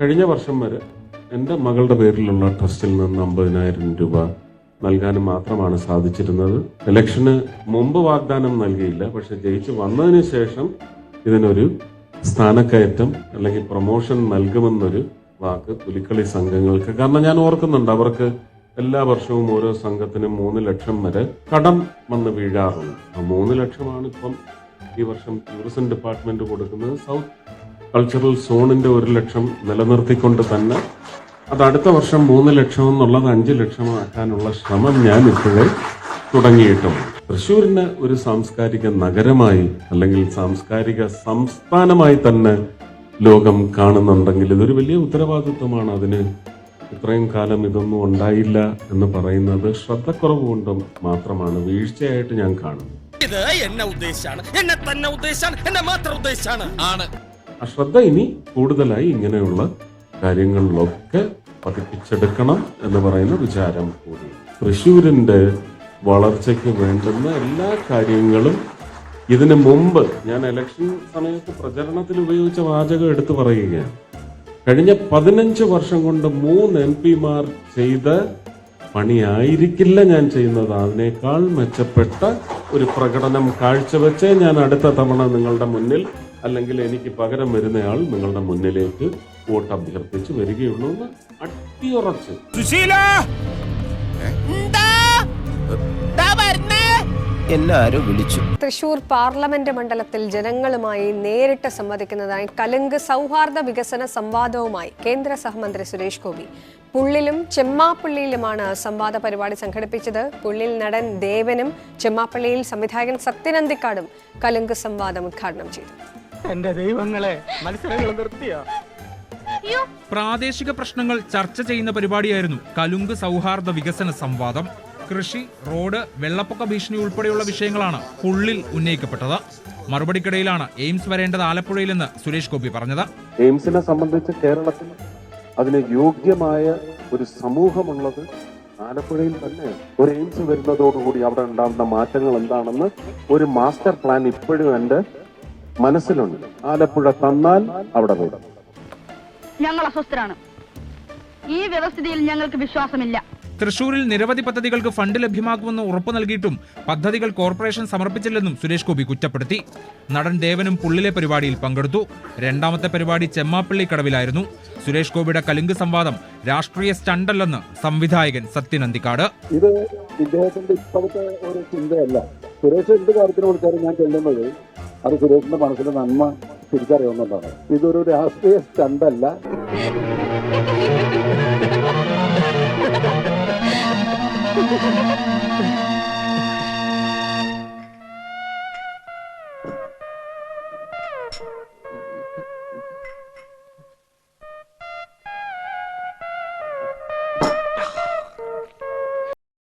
കഴിഞ്ഞ വർഷം വരെ എന്റെ മകളുടെ പേരിലുള്ള ട്രസ്റ്റിൽ നിന്ന് അമ്പതിനായിരം രൂപ നൽകാനും മാത്രമാണ് സാധിച്ചിരുന്നത്. ഇലക്ഷന് മുമ്പ് വാഗ്ദാനം നൽകിയില്ല. പക്ഷെ ജയിച്ചു വന്നതിന് ശേഷം ഇതിനൊരു സ്ഥാനക്കയറ്റം അല്ലെങ്കിൽ പ്രൊമോഷൻ നൽകുമെന്നൊരു വാക്ക് പുലിക്കളി സംഘങ്ങൾക്ക്. കാരണം ഞാൻ ഓർക്കുന്നുണ്ട് അവർക്ക് എല്ലാ വർഷവും ഓരോ സംഘത്തിനും മൂന്ന് ലക്ഷം വരെ കടം വന്ന് വീഴാറുണ്ട്. ആ മൂന്ന് ലക്ഷമാണ് ഇപ്പം ഈ വർഷം ടൂറിസം ഡിപ്പാർട്ട്മെന്റ് കൊടുക്കുന്നത്. സൗത്ത് കൾച്ചറൽ സോണിന്റെ ഒരു ലക്ഷം നിലനിർത്തിക്കൊണ്ട് തന്നെ അത് അടുത്ത വർഷം മൂന്ന് ലക്ഷം എന്നുള്ളത് അഞ്ച് ലക്ഷമാക്കാനുള്ള ശ്രമം ഞാൻ ഇപ്പോഴേ തുടങ്ങിയിട്ടുണ്ട് തൃശ്ശൂരിനെ ഒരു സാംസ്കാരിക നഗരമായി അല്ലെങ്കിൽ സാംസ്കാരിക സംസ്ഥാനമായി തന്നെ ലോകം കാണുന്നുണ്ടെങ്കിൽ ഇതൊരു വലിയ ഉത്തരവാദിത്വമാണ്. അതിന് ഇത്രയും കാലം ഇതൊന്നും ഉണ്ടായില്ല എന്ന് പറയുന്നത് ശ്രദ്ധക്കുറവ് കൊണ്ടും മാത്രമാണ്. വീഴ്ചയായിട്ട് ഞാൻ കാണുന്നത് ഇത് എന്നെ ഉദ്ദേശാണ് എന്നെ തന്നെ ഉദ്ദേശാണ് എന്നെ മാത്രം ഉദ്ദേശാണ് ആണ്. ശ്രദ്ധ ഇനി കൂടുതലായി ഇങ്ങനെയുള്ള കാര്യങ്ങളിലൊക്കെ പതിപ്പിച്ചെടുക്കണം എന്ന് പറയുന്ന വിചാരം കൂടി. തൃശ്ശൂരിന്റെ വളർച്ചയ്ക്ക് വേണ്ടുന്ന എല്ലാ കാര്യങ്ങളും ഇതിനു മുമ്പ് ഞാൻ ഇലക്ഷൻ സമയത്ത് പ്രചരണത്തിൽ ഉപയോഗിച്ച വാചകം എടുത്തു പറയുകയാണ്. കഴിഞ്ഞ പതിനഞ്ച് വർഷം കൊണ്ട് മൂന്ന് എം പിമാർ ചെയ്ത പണിയായിരിക്കില്ല ഞാൻ ചെയ്യുന്നത്. അതിനേക്കാൾ മെച്ചപ്പെട്ട ഒരു പ്രകടനം കാഴ്ചവെച്ചേ ഞാൻ അടുത്ത തവണ നിങ്ങളുടെ മുന്നിൽ അല്ലെങ്കിൽ എനിക്ക് പകരം വരുന്നയാൾ നിങ്ങളുടെ മുന്നിലേക്ക് വോട്ട് അഭ്യർത്ഥിച്ച് വരികയുള്ളൂ എന്ന് അട്ടിയുറച്ച്. സുശീല! ആരോ വിളിച്ചു. തൃശൂർ പാർലമെന്റ് മണ്ഡലത്തിൽ ജനങ്ങളുമായി നേരിട്ട് സംവദിക്കുന്നതായി കലുങ്ക് സൗഹാർദ്ദ വികസന സംവാദവുമായി കേന്ദ്ര സഹമന്ത്രി സുരേഷ് ഗോപി. പുള്ളിലും ചെമ്മാപ്പള്ളിയിലുമാണ് സംവാദ പരിപാടി സംഘടിപ്പിച്ചത്. പുള്ളിൽ നടൻ ദേവനും ചെമ്മാപ്പള്ളിയിൽ സംവിധായകൻ സത്യനന്ദിക്കാടും കലുങ്ക് സംവാദം ഉദ്ഘാടനം ചെയ്തു. എന്റെ ദൈവങ്ങളെ മത്സരങ്ങൾ നിർത്തിയോ? പ്രാദേശിക പ്രശ്നങ്ങൾ ചർച്ച ചെയ്യുന്ന പരിപാടിയായിരുന്നു കലുങ്ക് സൗഹാർദ്ദ വികസന സംവാദം. കൃഷി റോഡ് വെള്ളപ്പൊക്ക ഭീഷണി ഉൾപ്പെടെയുള്ള വിഷയങ്ങളാണ് പുള്ളിൽ ഉന്നയിക്കപ്പെട്ടത്. മറുപടിക്കിടയിലാണ് എയിംസ് വരേണ്ടത് ആലപ്പുഴയിലെന്ന് സുരേഷ് ഗോപി പറഞ്ഞത്. എയിംസിനെ സംബന്ധിച്ച് കേരളത്തിൽ അതിന് യോഗ്യമായ ഒരു സമൂഹമുള്ളത് ആലപ്പുഴയിൽ തന്നെ ഒരു എയിംസ് വരുന്നതോടുകൂടി അവിടെ ഉണ്ടാകുന്ന മാറ്റങ്ങൾ എന്താണെന്ന് ഒരു മാസ്റ്റർ പ്ലാൻ ഇപ്പോഴും എന്റെ മനസ്സിലുണ്ട്. ആലപ്പുഴ തന്നാൽ അവിടെ വരും ഞങ്ങൾ അസ്വസ്ഥരാണ്. ഈ വ്യവസ്ഥിതിയിൽ ഞങ്ങൾക്ക് വിശ്വാസമില്ല. തൃശൂരിൽ നിരവധി പദ്ധതികൾക്ക് ഫണ്ട് ലഭ്യമാക്കുമെന്ന് ഉറപ്പു നൽകിയിട്ടും പദ്ധതികൾ കോർപ്പറേഷൻ സമർപ്പിച്ചില്ലെന്നും സുരേഷ് ഗോപി കുറ്റപ്പെടുത്തി. നടൻ ദേവനും പുള്ളിലെ പരിപാടിയിൽ പങ്കെടുത്തു. രണ്ടാമത്തെ പരിപാടി ചെമ്മാപ്പള്ളി കടവിലായിരുന്നു. സുരേഷ് ഗോപിയുടെ കലുങ്ക് സംവാദം രാഷ്ട്രീയ സ്റ്റണ്ടല്ലെന്ന് സംവിധായകൻ സത്യനന്ദിക്കാട്. ഇത് ഇദ്ദേഹത്തിന്റെ ഇപ്പോഴത്തെ ഒരു ചിന്തയല്ല. സുരേഷ് എന്ത് കാര്യത്തിന് വിളിച്ചാലും ഞാൻ ചെല്ലുന്നത് അത് സുരേഷിന്റെ മനസ്സിലെ നന്മ തിരിച്ചറിയാവുന്നതാണ് ഇതൊരു രാഷ്ട്രീയ സ്റ്റണ്ടല്ല.